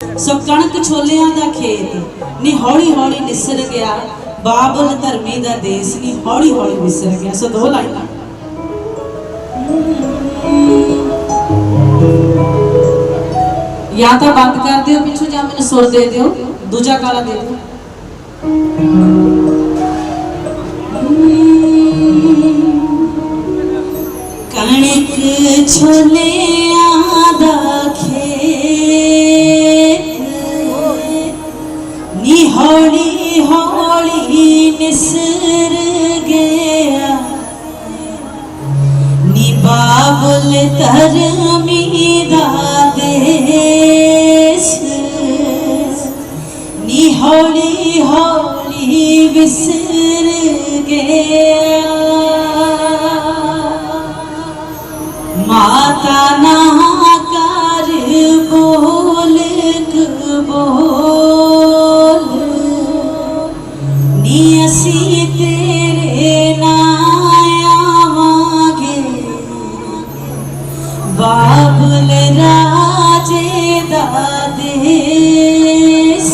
ਸੋ ਕਣਕ ਛੋਲਿਆਂ ਦਾ ਖੇਤ, ਨੀ ਹੌਲੀ ਹੌਲੀ ਨਿਸਰ ਗਿਆ। ਬਾਬਲ ਧਰਮੀ ਦਾ ਦੇਸ ਨੀ ਹੌਲੀ ਹੌਲੀ ਵਿਸਰ ਗਿਆ। ਸੋ ਦੋ ਲਾਈਨਾਂ। ਜਾਂ ਤਾਂ ਬੰਦ ਕਰ ਦਿਓ ਪਿੱਛੋਂ, ਜਾਂ ਮੈਨੂੰ ਸੁਰ ਦੇ ਦਿਓ। ਦੂਜਾ ਕਾਲਾ ਦੇ ਦਿਓ। ਕਣਕ ਛੋਲਿਆਂ ਦਾ ਹੌਲੀ ਹੌਲੀ ਨਿਸਰ ਗਿਆ। ਨੀ ਬਾਬਲ ਧਰਮੀ ਦਾ ਦੇਸ। ਨੀ ਹੌਲੀ ਹੌਲੀ ਵਿਸਰ ਗਿਆ। ਬਾਬਲ ਰਾਜੇ ਦਾ ਦੇਸ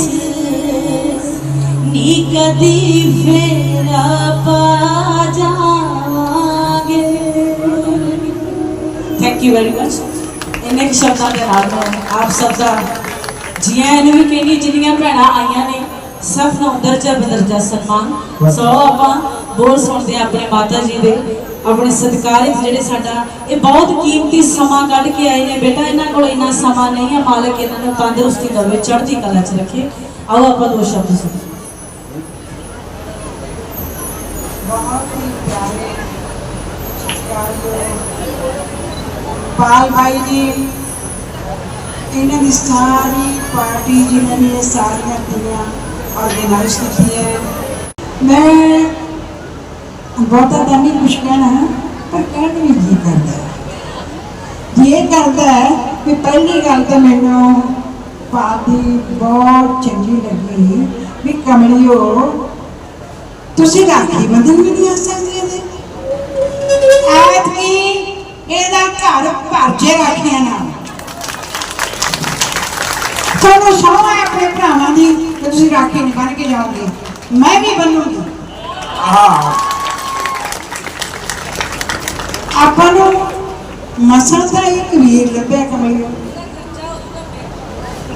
ਨੀ ਕਦੀ ਫੇਰਾ ਪਾ ਜਾਵਾਂਗੇ ਥੈਂਕ ਯੂ ਵੈਰੀ ਮਚ ਇੰਨੇ ਕੁ ਸ਼ਬਦਾਂ ਦੇ ਨਾਲ ਮੈਂ ਆਪ ਸਭ ਦਾ ਜੀਆਂ ਨੂੰ ਵੀ ਕਹਿੰਦੀ ਜਿੰਨੀਆਂ ਭੈਣਾਂ ਆਈਆਂ ਨੇ ਸਭ ਨੂੰ ਦਰਜਾ ਬਦਰਜਾ ਸਨਮਾਨ ਸੋ ਆਪਾਂ ਬੋਲ ਸੁਣਦੇ ਹਾਂ ਆਪਣੇ ਮਾਤਾ ਜੀ ਦੇ ਆਪਣੇ ਸਤਿਕਾਰਿਤ ਜਿਹੜੇ ਸਾਡਾ ਇਹ ਬਹੁਤ ਕੀਮਤੀ ਸਮਾਂ ਕੱਢ ਕੇ ਆਏ ਨੇ ਬੇਟਾ ਇਹਨਾਂ ਕੋਲ ਇੰਨਾ ਸਮਾਂ ਨਹੀਂ ਹੈ ਮਾਲਕ ਇਹਨਾਂ ਨੂੰ ਤੰਦਰੁਸਤੀ ਦੇਵੇ ਚੜ੍ਹਦੀ ਕਲਾ 'ਚ ਰੱਖੇ ਆਓ ਆਪਾਂ ਦੋ ਸ਼ਬਦ ਸੁਣੀਏ ਬਹੁਤ ਹੀ ਪਿਆਰੇ ਸਤਿਕਾਰਯੋਗ ਪਾਲ ਭਾਈ ਜੀ ਇਹਨਾਂ ਦੀ ਸਾਰੀ ਪਾਰਟੀ ਆਰਗੇਨਾਈਜ਼ ਕੀਤੀ ਹੈ ਮੈਂ ਬਹੁਤਾ ਤਾਂ ਨਹੀਂ ਕੁਛ ਕਹਿਣਾ, ਪਰ ਕਹਿਣ ਵੀ ਜੀ ਕਰਦਾ ਹੈ। ਇਹ ਕਰਦਾ ਹੈ ਕਿ ਪਹਿਲੀ ਗੱਲ ਤਾਂ ਮੈਨੂੰ ਪਾਲ ਦੀ ਬਹੁਤ ਚੰਗੀ ਲੱਗੀ ਵੀ ਕਮਲਿਓ, ਤੁਸੀਂ ਰਾਖੀ ਬੰਧਨ ਵੀ ਨਹੀਂ ਆ ਸਕਦੇ ਇਹਦੇ। ਐਤਕੀ ਇਹਦਾ ਘਰ ਭਰ ਜੇ ਰੱਖਿਆ ਨਾ ਤੁਹਾਨੂੰ ਸੌਂ ਹੈ ਆਪਣੇ ਭਰਾਵਾਂ ਦੀ ਕਿ ਤੁਸੀਂ ਰਾਖੀ ਨਹੀਂ ਬਣ ਕੇ ਜਾਓਗੇ। ਮੈਂ ਵੀ ਬਣੂਗੀ। ਹਾਂ। ਆਪਾਂ ਨੂੰ ਮਸਾਂ ਤਾਂ ਇੱਕ ਵੀਰ ਲੱਭਿਆ ਕਮਾਈਓ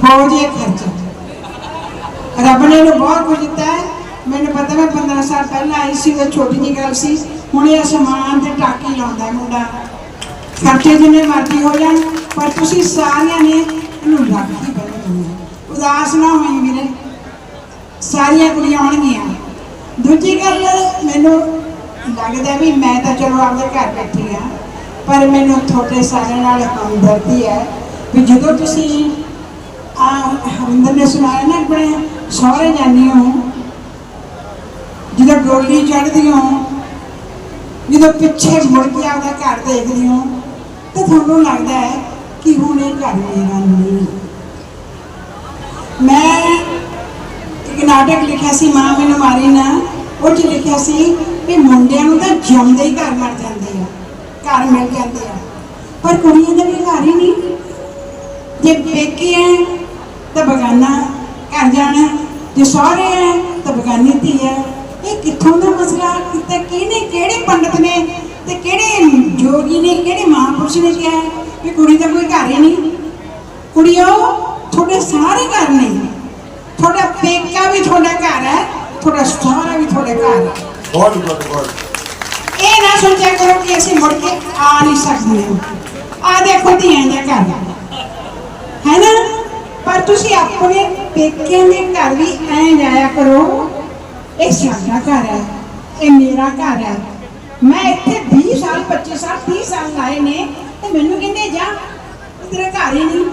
ਹੋ ਜੇ ਖਰਚਾ। ਰੱਬ ਨੇ ਇਹਨੂੰ ਬਹੁਤ ਕੁਝ ਦਿੱਤਾ ਹੈ। ਮੈਨੂੰ ਪਤਾ ਮੈਂ 15 ਸਾਲ ਪਹਿਲਾਂ ਆਈ ਸੀ ਉਹ ਛੋਟੀ ਜਿਹੀ ਗੱਲ ਸੀ। ਹੁਣ ਇਹ ਅਸਮਾਨ ਤੇ ਟਾਕੀ ਲਾਉਂਦਾ ਮੁੰਡਾ। ਖਰਚੇ ਜਿੰਨੇ ਮਰਜ਼ੀ ਹੋ ਜਾਣ ਪਰ ਤੁਸੀਂ ਸਾਰਿਆਂ ਨੇ ਇਹਨੂੰ ਰਾਖੀ ਬੰਨ੍ਹਣੀ ਹੈ ਉਦਾਸ ਨਾ ਹੋਈ ਵੀਰੇ। ਸਾਰੀਆਂ ਕੁੜੀਆਂ ਆਉਣਗੀਆਂ। ਦੂਜੀ ਗੱਲ ਮੈਨੂੰ ਲੱਗਦਾ ਵੀ ਮੈਂ ਤਾਂ ਚਲੋ ਆਪਦੇ ਘਰ ਬੈਠੀ ਆ, ਪਰ ਮੈਨੂੰ ਤੁਹਾਡੇ ਸਾਰਿਆਂ ਨਾਲ ਹਮਦਰਦੀ ਹੈ ਵੀ ਜਦੋਂ ਤੁਸੀਂ ਆ ਹਰਿੰਦਰ ਨੇ ਸੁਣਾਇਆ ਨਾ ਆਪਣੇ ਸਹੁਰੇ ਜਾਂਦੀ ਹੋ, ਜਦੋਂ ਡੋਲੀ ਚੜ੍ਹਦੀ ਹੋ, ਜਦੋਂ ਪਿੱਛੇ ਮੁੜ ਕੇ ਆਪਦਾ ਘਰ ਦੇਖਦੀ ਹੋ, ਤਾਂ ਤੁਹਾਨੂੰ ਲੱਗਦਾ ਹੈ ਕਿ ਹੁਣ ਇਹ ਘਰ ਮੇਰਾ ਨਹੀਂ। ਮੈਂ ਇੱਕ ਨਾਟਕ ਲਿਖਿਆ ਸੀ, ਮਾਂ ਮੈਨੂੰ ਮਾਰੀ ਨਾ, ਉਹ 'ਚ ਲਿਖਿਆ ਸੀ ਵੀ ਮੁੰਡਿਆਂ ਨੂੰ ਤਾਂ ਜੰਮਦੇ ਹੀ ਘਰ ਮਰ ਜਾਂਦੇ ਆ, ਘਰ ਮਿਲ ਜਾਂਦੇ ਆ। ਪਰ ਕੁੜੀਆਂ ਦਾ ਵੀ ਘਰ ਹੀ ਨਹੀਂ। ਜੇ ਪੇਕੇ ਹੈ ਤਾਂ ਬਗਾਨਾ ਘਰ ਜਾਣਾ, ਜੇ ਸਹੁਰੇ ਹੈ ਤਾਂ ਬਗਾਨੀ ਧੀ ਹੈ ਇਹ ਕਿੱਥੋਂ ਦਾ ਮਸਲਾ ਕਿਤੇ, ਕਿਹਨੇ, ਕਿਹੜੇ ਪੰਡਤ ਨੇ ਤੇ ਕਿਹੜੇ ਜੋਗੀ ਨੇ, ਕਿਹੜੇ ਮਹਾਂਪੁਰਸ਼ ਨੇ ਕਿਹਾ ਹੈ ਕਿ ਕੁੜੀ ਦਾ ਕੋਈ ਘਰ ਹੀ ਨਹੀਂ? ਕੁੜੀਓ, ਤੁਹਾਡੇ ਸਾਰੇ ਘਰ ਨੇ। ਤੁਹਾਡਾ ਪੇਕਾ ਵੀ ਤੁਹਾਡਾ ਘਰ ਹੈ ਤੁਹਾਡਾ ਸਹੁਰਾ ਵੀ ਤੁਹਾਡਾ ਘਰ ਹੈ। ਬਹੁਤ ਬਹੁਤ ਬਹੁਤ ਇਹ ਨਾ ਸੋਚਿਆ ਕਰੋ ਕਿ ਅਸੀਂ ਮੁੜ ਕੇ ਆ ਨਹੀਂ ਸਕਦੇ। ਆ ਦੇਖੋ ਧੀਆਂ ਦਾ ਘਰ। ਹੈ ਨਾ? ਪਰ ਤੁਸੀਂ ਆਪਣੇ ਪੇਕਿਆਂ ਦੇ ਘਰ ਵੀ ਐ ਜਾਇਆ ਕਰੋ ਇਹ ਸਾਡਾ ਘਰ ਹੈ ਇਹ ਮੇਰਾ ਘਰ ਹੈ। ਮੈਂ ਇੱਥੇ 20 ਸਾਲ 25 ਸਾਲ 30 ਸਾਲ ਲਾਏ ਨੇ ਤੇ ਮੈਨੂੰ ਕਹਿੰਦੇ ਜਾ ਤੇਰਾ ਘਰ ਹੀ ਨਹੀਂ।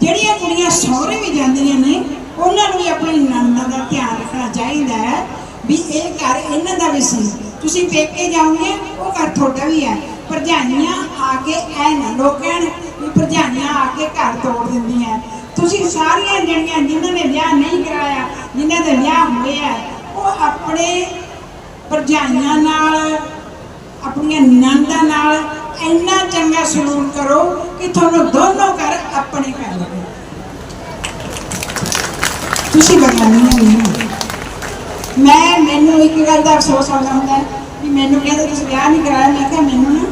ਜਿਹੜੀਆਂ ਕੁੜੀਆਂ ਸਹੁਰੇ ਵੀ ਜਾਂਦੀਆਂ ਨੇ ਉਹਨਾਂ ਨੂੰ ਵੀ ਆਪਣੀ ਨੰਦਾਂ ਦਾ ਧਿਆਨ ਰੱਖਣਾ ਚਾਹੀਦਾ ਹੈ ਵੀ ਇਹ ਘਰ ਇਹਨਾਂ ਦਾ ਵੀ ਸੀ ਤੁਸੀਂ ਪੇਕੇ ਜਾਓਗੇ, ਉਹ ਘਰ ਤੁਹਾਡਾ ਵੀ ਹੈ। ਭਰਜਾਈਆਂ ਆ ਕੇ ਐ ਨਾ ਲੋਕ ਕਹਿਣ ਵੀ ਭਰਜਾਈਆਂ ਆ ਕੇ ਘਰ ਤੋੜ ਦਿੰਦੀਆਂ ਤੁਸੀਂ ਸਾਰੀਆਂ ਜਿਹੜੀਆਂ ਜਿਨ੍ਹਾਂ ਨੇ ਵਿਆਹ ਨਹੀਂ ਕਰਾਇਆ, ਜਿਨ੍ਹਾਂ ਦੇ ਵਿਆਹ ਹੋਏ ਆ ਉਹ ਆਪਣੇ ਭਰਜਾਈਆਂ ਨਾਲ, ਆਪਣੀਆਂ ਨੰਦਾਂ ਨਾਲ ਇੰਨਾ ਚੰਗਾ ਸਲੂਕ ਕਰੋ ਕਿ ਤੁਹਾਨੂੰ ਦੋਨੋਂ ਘਰ ਆਪਣੇ ਘਰ ਲੱਗੇ। ਤੁਸੀਂ ਬਗਾਨੀਆਂ ਨਹੀਂ ਹੋ। ਮੈਂ, ਮੈਨੂੰ ਇੱਕ ਗੱਲ ਦਾ ਅਫਸੋਸ ਆਉਂਦਾ ਹੁੰਦਾ ਹੈ ਮੈਨੂੰ ਕਹਿੰਦੇ ਤੁਸੀਂ ਵਿਆਹ ਨਹੀਂ ਕਰਾਇਆ। ਮੈਂ ਕਿਹਾ ਮੈਨੂੰ ਨਾ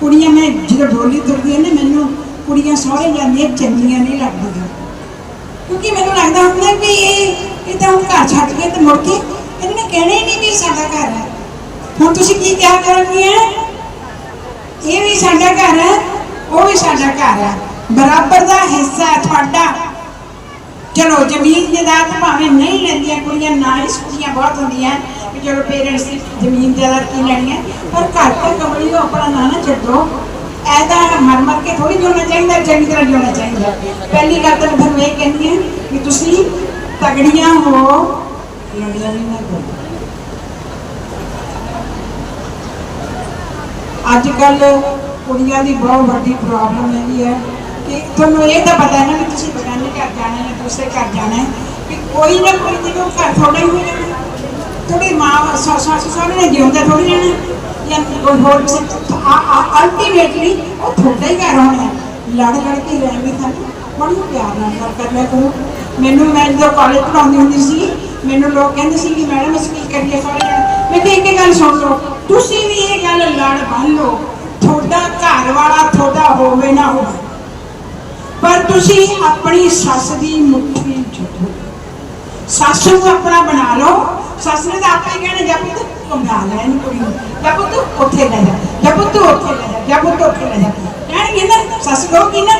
ਕੁੜੀਆਂ, ਮੈਂ ਜਦੋਂ ਡੋਲੀ ਤੁਰਦੀ ਹੈ ਮੈਨੂੰ ਕੁੜੀਆਂ ਸਹੁਰੇ ਜਾਂਦੀਆਂ, ਚੰਗੀਆਂ ਨਹੀਂ ਲੱਗਦੀਆਂ। ਕਿਉਂਕਿ ਮੈਨੂੰ ਲੱਗਦਾ ਹੁੰਦਾ ਵੀ ਇਹ ਇਹ ਤਾਂ ਹੁਣ ਘਰ ਛੱਡ ਕੇ ਤੇ ਮੁੜ ਕੇ ਇਹਨਾਂ ਨੇ ਕਹਿਣਾ ਹੀ ਨਹੀਂ ਵੀ ਸਾਡਾ ਘਰ ਹੈ। ਹੁਣ ਤੁਸੀਂ ਕੀ ਕਿਹਾ ਕਰਨਗੀਆਂ? ਇਹ ਵੀ ਸਾਡਾ ਘਰ ਹੈ, ਉਹ ਵੀ ਸਾਡਾ ਘਰ ਹੈ। ਬਰਾਬਰ ਦਾ ਹਿੱਸਾ ਤੁਹਾਡਾ। ਚਲੋ, ਜ਼ਮੀਨ ਜਾਇਦਾਦ ਭਾਵੇਂ ਨਹੀਂ ਲੈਂਦੀਆਂ ਕੁੜੀਆਂ, ਨਾ ਕੁੜੀਆਂ ਬਹੁਤ ਹੁੰਦੀਆਂ। ਕਿ ਚਲੋ ਪੇਰੈਂਟਸ ਦੀ ਜ਼ਮੀਨ ਜਾਇਦਾਦ ਕੀ ਲੈਣੀ ਹੈ? ਪਰ ਘਰ ਤਾਂ ਕਮਲੀ ਨੂੰ ਆਪਣਾ ਨਾ ਨਾ ਛੱਡੋ। ਐਦਾ ਮਰ ਮਰ ਕੇ ਥੋੜੀ ਜਿਉਣਾ ਚਾਹੀਦਾ, ਚੰਗੀ ਤਰ੍ਹਾਂ ਜਿਉਣਾ ਚਾਹੀਦਾ। ਪਹਿਲੀ ਗੱਲ ਤਾਂ ਤੁਹਾਨੂੰ ਇਹ ਕਹਿੰਦੀ ਹਾਂ ਕਿ ਤੁਸੀਂ ਤਗੜੀਆਂ ਹੋ। ਲੜੀਆਂ ਨਹੀਂ ਨਾ ਕਰੋ ਅੱਜ ਕੱਲ ਕੁੜੀਆਂ ਦੀ ਬਹੁਤ ਵੱਡੀ ਪ੍ਰੋਬਲਮ ਹੈਗੀ ਹੈ। ਕਿ ਤੁਹਾਨੂੰ ਇਹ ਤਾਂ ਪਤਾ ਹੈ ਨਾ ਕਿ ਤੁਸੀਂ ਬਗਾਨੇ ਘਰ ਜਾਣਾ ਹੈ ਦੂਸਰੇ ਘਰ ਜਾਣਾ ਹੈ ਕਿ ਕੋਈ ਨਾ ਕੋਈ ਦਿਨ ਘਰ ਥੋੜਾ ਹੀ ਹੋ ਜਾਣਾ ਤੁਹਾਡੀ ਮਾਂ ਸੱਸ ਸਹੁਰੇ ਨੇ ਜਿਉਂਦਾ ਥੋੜੀ ਰਹਿਣਾ ਜਾਂ ਕੋਈ ਹੋਰ ਕਿਸੇ ਅਲਟੀਮੇਟਲੀ ਉਹ ਤੁਹਾਡਾ ਹੀ ਘਰ ਹੋਣਾ ਲੜ ਲੜ ਕੇ ਰਹਿੰਦੇ ਤਾਂ ਬੜੀ ਪਿਆਰ ਨਾਲ ਗੱਲ ਕਰ ਲਿਆ ਕਰੋ ਮੈਨੂੰ, ਮੈਂ ਜਦੋਂ ਕਾਲਜ ਪੜਾਉਂਦੀ ਹੁੰਦੀ ਸੀ, ਮੈਨੂੰ ਲੋਕ ਕਹਿੰਦੇ ਸੀ ਕਿ ਮੈਡਮ ਅਸੀਂ ਕੀ ਕਰੀਏ ਸਾਰੇ ਜਣੇ, ਮੈਂ ਕਿਹਾ ਇੱਕ ਗੱਲ ਸੁਣ ਲਓ, ਤੁਸੀਂ ਵੀ ਇਹ ਗੱਲ ਲੜ ਬੰਨ ਲਓ। ਤੁਹਾਡਾ ਘਰ ਵਾਲਾ ਤੁਹਾਡਾ ਹੋਵੇ ਨਾ ਹੋਵੇ। ਪਰ ਤੁਸੀਂ ਆਪਣੀ ਸੱਸ ਦੀ ਮੁੱਠੀ ਛੱਡੋ ਸੱਸ ਨੂੰ ਆਪਣਾ ਬਣਾ ਲਓ। ਸੱਸ ਨੇ ਤਾਂ ਆਪੇ ਕਹਿਣਾ ਜਦ ਪੁੱਤ ਕਮਾ ਲੈ ਇਹਨੂੰ ਕੁੜੀ ਨੂੰ। ਜਦ ਪੁੱਤ ਉੱਥੇ ਲੈ ਜਾ। ਜਦ ਪੁੱਤ ਉੱਥੇ ਲੈ ਜਾ। ਜਦ ਪੁੱਤ ਉੱਥੇ ਲੈ ਜਾ। ਕਹਿਣਗੇ ਨਾ, ਸੱਸ ਕਹੋਗੀ ਨਾ,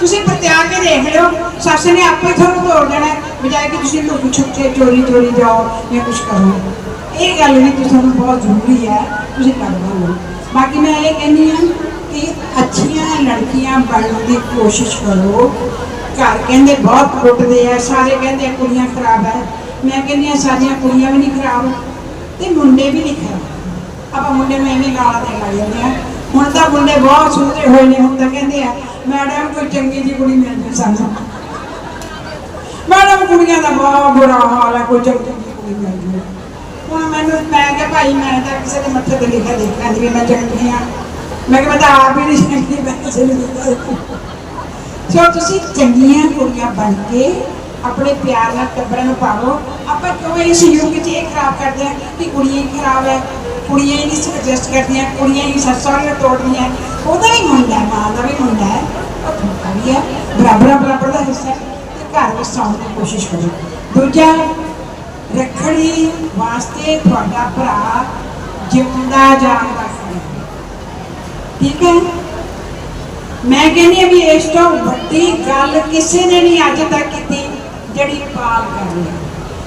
ਤੁਸੀਂ ਪਤਿਆ ਕੇ ਦੇਖ ਲਿਓ। ਸੱਸ ਨੇ ਆਪੇ ਤੁਹਾਨੂੰ ਤੋੜ ਦੇਣਾ ਬਜਾਏ ਕਿ ਤੁਸੀਂ ਲੁਕ ਛੁਪ ਚੋਰੀ ਚੋਰੀ ਜਾਓ ਜਾਂ ਕੁਝ ਕਰੋ। ਇਹ ਗੱਲ ਵੀ ਤੁਹਾਨੂੰ ਬਹੁਤ ਜ਼ਰੂਰੀ ਹੈ। ਤੁਸੀਂ ਕਰ ਹੋ ਬਾਕੀ ਮੈਂ ਇਹ ਕਹਿੰਦੀ ਹਾਂ ਕਿ ਅੱਛੀਆਂ ਲੜਕੀਆਂ ਬਣਨ ਦੀ ਕੋਸ਼ਿਸ਼ ਕਰੋ। ਘਰ ਕਹਿੰਦੇ ਬਹੁਤ ਕੁੱਟਦੇ ਆ, ਸਾਰੇ ਕਹਿੰਦੇ ਕੁੜੀਆਂ ਖਰਾਬ ਹੈ ਮੈਂ ਕਹਿੰਦੀ ਆ, ਸਾਡੀਆਂ ਕੁੜੀਆਂ ਵੀ ਨਹੀਂ ਖਰਾਬ, ਤੇ ਮੁੰਡੇ ਵੀ ਨਹੀਂ ਖਰਾਬ। ਆਪਾਂ ਮੁੰਡੇ ਨੂੰ ਐਵੇਂ ਗਾਲਾਂ ਦੇ ਲੱਗ ਜਾਂਦੇ ਆ। ਹੁਣ ਤਾਂ ਮੁੰਡੇ ਬਹੁਤ ਸੁਧਰੇ ਹੋਏ ਨੇ, ਹੁਣ ਤਾਂ ਕਹਿੰਦੇ ਆ, ਮੈਡਮ, ਕੋਈ ਚੰਗੀ ਜੀ ਕੁੜੀ ਮਿਲ ਜੇ ਸਾਨੂੰ। ਮੈਡਮ, ਕੁੜੀਆਂ ਦਾ ਬਹੁਤ ਬੁਰਾ ਹਾਲ ਹੈ ਕੋਈ ਚੰਗੀ ਜਿਹੀ ਕੁੜੀ ਮਿਲ ਜੇ। ਹੁਣ ਮੈਨੂੰ, ਮੈਂ ਕਿਹਾ, ਭਾਈ, ਮੈਂ ਤਾਂ ਕਿਸੇ ਦੇ ਮੱਥੇ ਤੇ ਲਿਖਿਆ ਦੇਖਾਂ ਵੀ ਮੈਂ ਚੰਗੀ ਆ। ਮੈਂ ਕਿਹਾ, ਮੈਂ ਤਾਂ ਆਪ ਹੀ ਨਹੀਂ ਚੰਗੀ, ਮੈਂ ਕਿਸੇ ਨੂੰ ਦੇਖਾਂ ਸੋ ਤੁਸੀਂ ਚੰਗੀਆਂ ਕੁੜੀਆਂ ਬਣ ਕੇ ਆਪਣੇ ਪਿਆਰ ਨਾਲ ਟੱਬਰਾਂ ਨੂੰ ਪਾਵੋ। ਆਪਾਂ ਕਿਉਂ ਇਸ ਯੁੱਗ 'ਚ ਇਹ ਖਰਾਬ ਕਰਦੇ ਆ ਕਿ ਕੁੜੀਆਂ ਖਰਾਬ ਹੈ, ਕੁੜੀਆਂ ਹੀ ਨਹੀਂ ਸੁਜੈਸਟ ਕਰਦੀਆਂ ਕੁੜੀਆਂ ਹੀ ਸੱਸਾਂ ਨੂੰ ਤੋੜਦੀਆਂ ਉਹਦਾ ਵੀ ਮੁੰਡਾ ਮਾਂ ਦਾ ਵੀ ਮੁੰਡਾ ਹੈ, ਉਹ ਤੁਹਾਡਾ ਵੀ ਹੈ। ਬਰਾਬਰ ਬਰਾਬਰ ਦਾ ਹਿੱਸਾ ਹੈ ਤੇ ਘਰ ਵਸਾਉਣ ਦੀ ਕੋਸ਼ਿਸ਼ ਕਰੋ। ਦੂਜਾ ਰੱਖੜੀ ਵਾਸਤੇ ਤੁਹਾਡਾ ਭਰਾ ਜਿਉਂਦਾ ਜਾਗਦਾ ਖੜਾ ਠੀਕ ਹੈ? ਮੈਂ ਕਹਿੰਦੀ ਹਾਂ ਵੀ ਇਸ ਤੋਂ ਵੱਡੀ ਗੱਲ ਕਿਸੇ ਨੇ ਨਹੀਂ ਅੱਜ ਤੱਕ ਕੀਤੀ, ਜਿਹੜੀ ਪਾਲ ਕਰ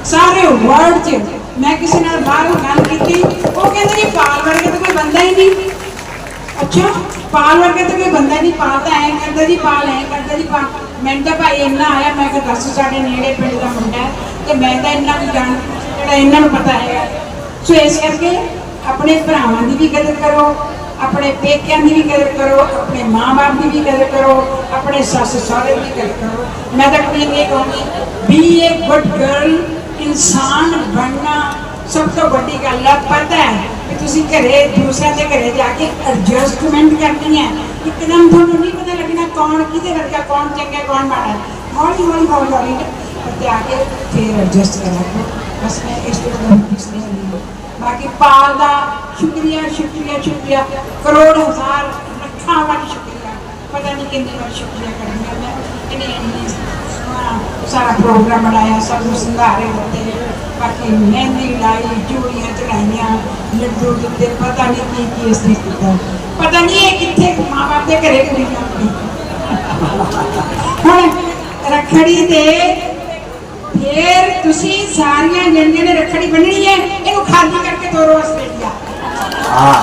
ਸਾਰੇ ਵਰਲਡ 'ਚ ਮੈਂ ਕਿਸੇ ਨਾਲ ਬਾਹਰੋਂ ਗੱਲ ਕੀਤੀ, ਉਹ ਕਹਿੰਦੇ ਜੀ ਪਾਲ ਵਰਗੇ ਤਾਂ ਕੋਈ ਬੰਦਾ ਹੀ ਨਹੀਂ। ਅੱਛਾ, ਪਾਲ ਵਰਗੇ ਤਾਂ ਕੋਈ ਬੰਦਾ ਨਹੀਂ, ਪਾਲ ਤਾਂ ਐਂ ਕਰਦਾ ਜੀ, ਪਾਲ ਐਂ ਕਰਦਾ ਜੀ ਪਾਲ ਮੈਨੂੰ ਤਾਂ ਭਾਈ ਇੰਨਾ ਆਇਆ, ਮੈਂ ਕਿਹਾ ਦੱਸ ਸਾਡੇ ਨੇੜੇ ਪਿੰਡ ਦਾ ਮੁੰਡਾ ਤੇ ਮੈਂ ਤਾਂ ਇੰਨਾ ਕੁ ਜਾਣ ਜਿਹੜਾ ਇਹਨਾਂ ਨੂੰ ਪਤਾ ਹੈਗਾ। ਸੋ ਇਸ ਕਰਕੇ ਆਪਣੇ ਭਰਾਵਾਂ ਦੀ ਵੀ ਕਦਰ ਕਰੋ ਆਪਣੇ ਪੇਕਿਆਂ ਦੀ ਵੀ ਕਦਰ ਕਰੋ ਆਪਣੇ ਮਾਂ-ਬਾਪ ਦੀ ਵੀ ਕਦਰ ਕਰੋ ਆਪਣੇ ਸੱਸ ਸਹੁਰੇ ਦੀ ਕਦਰ ਕਰੋ ਮੈਂ ਤਾਂ ਕੁੜੀ ਨੂੰ ਇਹ ਕਹੂੰਗੀ ਬੀ ਏ ਗੁੱਡ ਗਰਲ ਇਨਸਾਨ ਬਣਨਾ ਸਭ ਤੋਂ ਵੱਡੀ ਗੱਲ ਹੈ ਪਤਾ ਹੈ ਕਿ ਤੁਸੀਂ ਘਰੇ ਦੂਸਰਿਆਂ ਦੇ ਘਰੇ ਜਾ ਕੇ ਐਡਜਸਟਮੈਂਟ ਕਰਨੀ ਹੈ ਇੱਕਦਮ ਤੁਹਾਨੂੰ ਨਹੀਂ ਪਤਾ ਲੱਗਣਾ ਕੌਣ ਕਿਹਦੇ ਵਰਗਾ ਕੌਣ ਚੰਗਾ ਕੌਣ ਮਾੜਾ ਹੈ ਹੌਲੀ ਹੌਲੀ ਹੌਲੀ ਹੌਲੀ ਤੇ ਆ ਕੇ ਫਿਰ ਐਡਜਸਟ ਕਰਨਾ ਬਸ ਮੈਂ ਇਸ ਤੋਂ ਤੁਹਾਨੂੰ ਕੁਛ ਨਹੀਂ ਹੁੰਦੀ ਬਾਕੀ ਪਾਲ ਦਾ ਸ਼ੁਕਰੀਆ ਸ਼ੁਕਰੀਆ ਸ਼ੁਕਰੀਆ। ਕਰੋੜ ਹਜ਼ਾਰ ਲੱਖਾਂ ਵਾਰ ਸ਼ੁਕਰੀਆ। ਪਤਾ ਨਹੀਂ ਕਿੰਨੀ ਵਾਰ ਸ਼ੁਕਰੀਆ ਕਰਨੀ ਮੈਂ। ਇਹਨੇ ਇੰਨੀ ਸਾਰਾ ਪ੍ਰੋਗਰਾਮ ਬਣਾਇਆ, ਸਭ ਨੂੰ ਸੰਧਾਰੇ ਦਿੱਤੇ ਬਾਕੀ ਮਹਿੰਦੀ ਲਾਈ, ਚੂੜੀਆਂ ਚੜਾਈਆਂ ਲੱਡੂ ਦਿੱਤੇ, ਪਤਾ ਨਹੀਂ ਕੀ ਕੀ ਇਸ ਨੇ ਕੀਤਾ। ਪਤਾ ਨਹੀਂ ਇਹ ਕਿੱਥੇ ਮਾਂ ਬਾਪ ਦੇ ਘਰੇ ਕੁੜੀ ਜਾਂਦੀ ਹੁਣ ਰੱਖੜੀ ਤੇ ਫੇਰ ਤੁਸੀਂ ਸਾਰੀਆਂ ਜਣੀਆਂ ਨੇ ਰੱਖੜੀ ਬੰਨਣੀ ਹੈ ਇਹਨੂੰ ਖਾਲੀ ਕਰਕੇ ਤੋਰੋ ਆਸਟ੍ਰੇਲੀਆ ਹਾਂ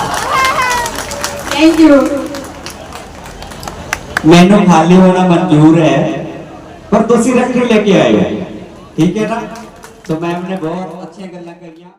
ਥੈਂਕ ਯੂ ਮੈਨੂੰ ਖਾਲੀ ਹੋਣਾ ਮਨਜ਼ੂਰ ਹੈ ਪਰ ਤੁਸੀਂ ਰੱਖੜੀ ਲੈ ਕੇ ਆਏ ਹੋ ਠੀਕ ਹੈ ਨਾ तो मैम ने बहुत अच्छी गल्ला करियां